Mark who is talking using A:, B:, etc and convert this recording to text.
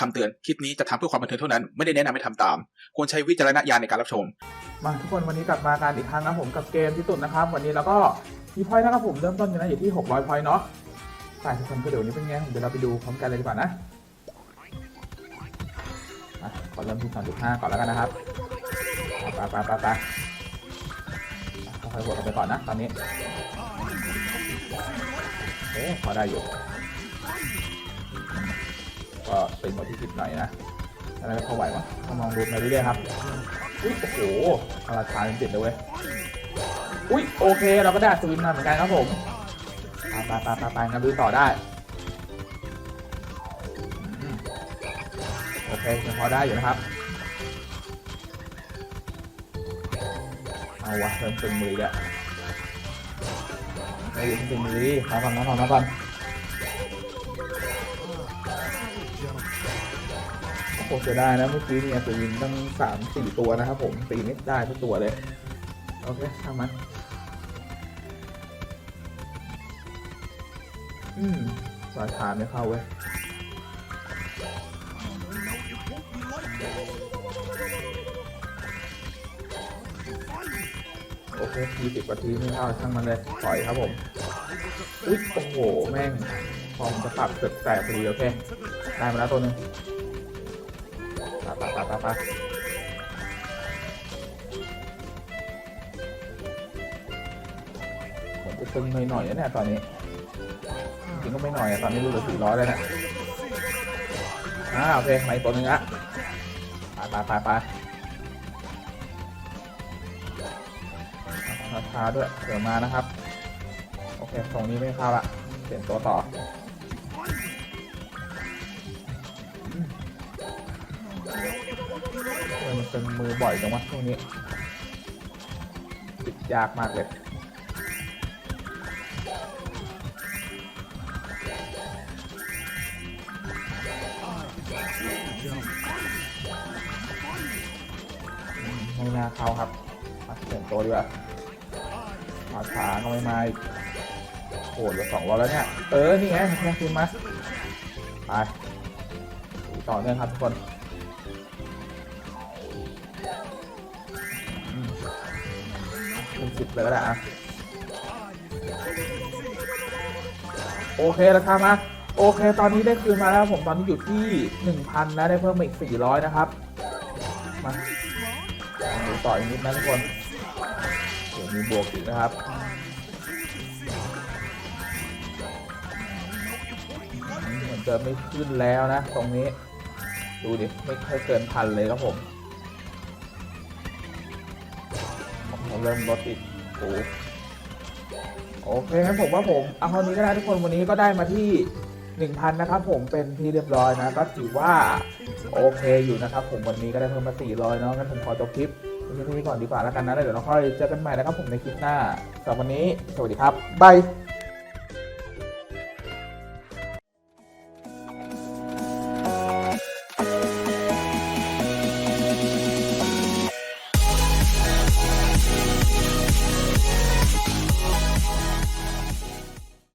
A: คำเตือนคลิปนี้จะทำเพื่อความบันเทิงเท่านั้น ไม่ได้แนะนำให้ทำตาม ควรใช้วิจารณญาณในการรับชม
B: มาทุกคนวันนี้กลับมากันอีกครั้งนะผมกับเกมที่ตุนนะครับ วันนี้เราก็มีพอยต์นะครับผมเริ่มต้นกันนะอยู่ที่ 600พอยต์เนาะใช่ทุกคนก็เดี๋ยวนี้เป็นไงผมเดี๋ยวเราไปดูพร้อมกันเลยดีกว่านะอะขอเริ่มที่3.5ก่อนแล้วกันนะครับไปไปไปไปค่อยๆบวกกันไปก่อนนะตอนนี้เอ๊ะพอได้อยู่ ก็เป็นหมดที่สิบหน่อยนะอะไรพอไหวมั้งต้องลองดูไปเรื่อยๆครับอุ้ยโอ้โหราคาเป็นเจ็ดเลยเว้ยอุ้ยโอเคเราก็ได้สวินมาเหมือนกันครับผมไปไปไปไปไปงั้นดูต่อได้โอเคยังพอได้อยู่นะครับเอาวะเริ่มตึงมือแล้วเอาอยู่ตึงมือดิมาก่อนมาก่อนมาก่อน โอ้โหเสียดายนะเมื่อกี้เนี่ยสวินตั้งสามสี่ตัวนะครับผมตีไม่ได้ทุกตัวเลยโอเคทำมันอืมสายทานไม่เข้าเว้ยโอเคยี่สิบนาทีไม่เข้าช่างมันเลยปล่อยครับผมอุ๊ยโอ้โห แม่งพอมจะปรับเกิดแตกพอดีโอเค ได้มาแล้วตัวหนึง ไปไปไปไปไปผมจะตึงหน่อยๆนะเนี่ยตอนนี้จริงก็ไม่หน่อยอะตอนนี้รู้เหลือสี่ร้อยแล้วเนี่ยอ่าโอเคมาอีกตัวหนึงอะไปไปไปไปราคาด้วยเดี๋ยวมานะครับ โอเคตรงนี้ไม่เข้าละเปลี่ยนตัวต่อ เป็นมือบ่อยจังวะช่วงนี้ติดยากมากเลยไม่น่าเข้าครับมาเปลี่ยนตัวดีกว่ามาช้าก็ไม่มาโอ้โหเหลือสองร้อยแล้วเนี่ย เออ นี่ไงแค่คืนมาไปต่อเนื่องครับทุกคน สิบเลยก็ได้อะโอเคราคามาโอเค ตอนนี้ได้คืนมาแล้วผมตอนนี้อยู่ที่หนึ่งพันนะได้เพิ่มมาอีกสี่ร้อยนะครับ มาดูต่ออีกนิดนะทุกคนเดี๋ยวมีบวกอีกนะครับเหมือนจะไม่ขึ้นแล้วนะ ตรงนี้ ดูดิ ไม่ค่อยเกินพันเลยครับผม เริ่มลดอีกโอ้โอเคงั้นผมว่าผมเอาเท่านี้ก็ได้ทุกคนวันนี้ก็ได้มาที่1,000นะครับผมเป็นที่เรียบร้อยนะก็ถือว่าโอเคอยู่นะครับผมวันนี้ก็ได้เพิ่มมา400เนาะงั้นผมขอจบคลิปเพียงเท่านี้ก่อนดีกว่าแล้วกันนะแล้วเดี๋ยวเราค่อยเจอกันใหม่นะครับผมในคลิปหน้าสำหรับวันนี้สวัสดีครับบาย